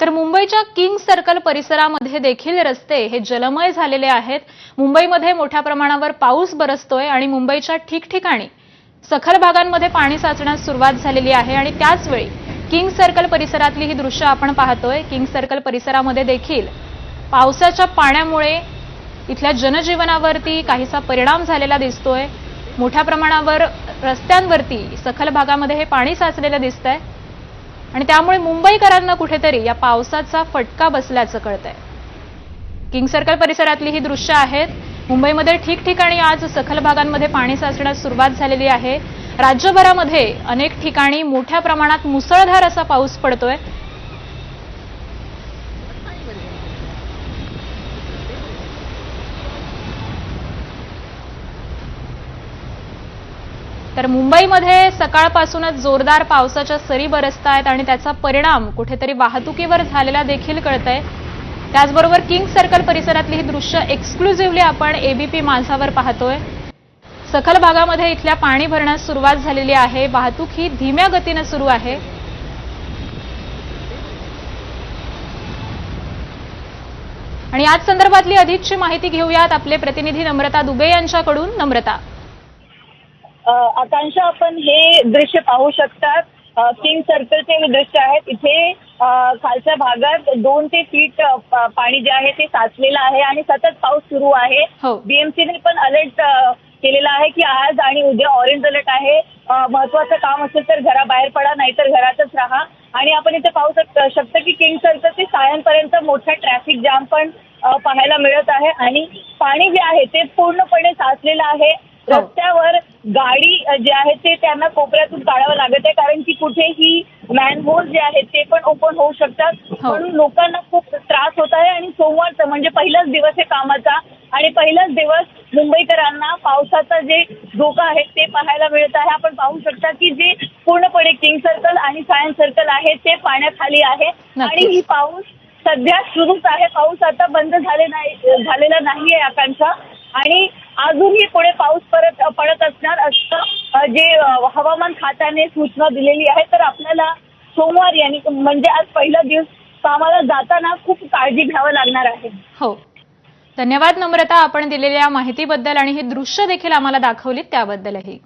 तर मुंबईच्या king circle परिसरामध्ये देखील रस्ते हे जलमय झालेले आहेत. मुंबईमध्ये मोठ्या प्रमाणावर पाऊस बरसतोय आणि मुंबईच्या ठिकठिकाणी सखल भागांमध्ये पाणी साचण्यास सुरुवात झालेली आहे. आणि त्याचवेळी किंग सर्कल परिसरातली ही दृश्य आपण पाहतोय. किंग सर्कल परिसरामध्ये देखील पावसाच्या पाण्यामुळे इथल्या जनजीवनावरती काहीसा परिणाम झालेला दिसतोय. मोठ्या प्रमाणावर रस्त्यांवरती सखल भागामध्ये हे पाणी साचलेलं दिसतंय. आणि त्यामुळे मुंबईकरांना कुठेतरी या पावसाचा फटका बसल्याचं कळतंय. किंग सर्कल परिसरातली ही दृश्य आहेत. मुंबईमध्ये ठिकठिकाणी आज सखल भागांमध्ये पाणी साचण्यास सुरुवात झालेली आहे. राज्यभरामध्ये अनेक ठिकाणी मोठ्या प्रमाणात मुसळधार असा पाऊस पडतोय. तर मुंबईमध्ये सकाळपासूनच जोरदार पावसाच्या सरी बरसत आहेत आणि त्याचा परिणाम कुठेतरी वाहतुकीवर झालेला देखील कळतंय. त्याचबरोबर किंग सर्कल परिसरातली ही दृश्य एक्सक्लुझिव्हली आपण एबीपी माझावर पाहतोय. सखल भागामध्ये इथल्या पाणी भरण्यास सुरुवात झालेली आहे. वाहतूक ही धीम्या गतीनं सुरू आहे. आणि याच संदर्भातली अधिकची माहिती घेऊयात. आपले प्रतिनिधी नम्रता दुबे यांच्याकडून. नम्रता. आकांक्षा आपण हे दृश्य पाहू शकतात. किंग सर्कलचे हे दृश्य आहेत. इथे खालच्या भागात दोन ते फीट पाणी जे आहे ते साचलेलं आहे आणि सतत पाऊस सुरू आहे. हो. बीएमसीने पण अलर्ट केलेला आहे की आज आणि उद्या ऑरेंज अलर्ट आहे. महत्वाचं काम असेल तर घराबाहेर पडा नाहीतर घरातच राहा. आणि आपण इथे पाहू शक शकतो की किंग सर्कल ते सायंपर्यंत मोठा ट्रॅफिक जाम पण पाहायला मिळत आहे. आणि पाणी जे आहे ते पूर्णपणे साचलेलं आहे. हो. रस्त्यावर गाडी जे आहे ते त्यांना कोपऱ्यातून काढावं लागत आहे कारण की कुठेही मॅनहोल जे आहेत ते पण ओपन होऊ शकतात. हो. म्हणून लोकांना खूप त्रास होत आहे आणि सोमवारचा म्हणजे पहिलाच दिवस आहे कामाचा आणि पहिलाच दिवस मुंबईकरांना पावसाचा जे धोका आहे ते पाहायला मिळत आहे. आपण पाहू शकता की जे पूर्णपणे किंग सर्कल आणि सायन्स सर्कल आहे ते पाण्याखाली आहे. आणि ही पाऊस सध्या सुरूच आहे. पाऊस आता बंद झाले नाही झालेला नाहीये आकांक्षा. आणि अजूनही पुढे पाऊस परत पडत असणार असं जे हवामान खात्याने सूचना दिलेली आहे तर आपल्याला सोमवार यांनी म्हणजे आज पहिला दिवस कामाला जाताना खूप काळजी घ्यावं लागणार आहे. हो. धन्यवाद नम्रता. आपण दिलेल्या माहितीबद्दल आणि हे दृश्य देखील आम्हाला दाखवलीत त्याबद्दलही.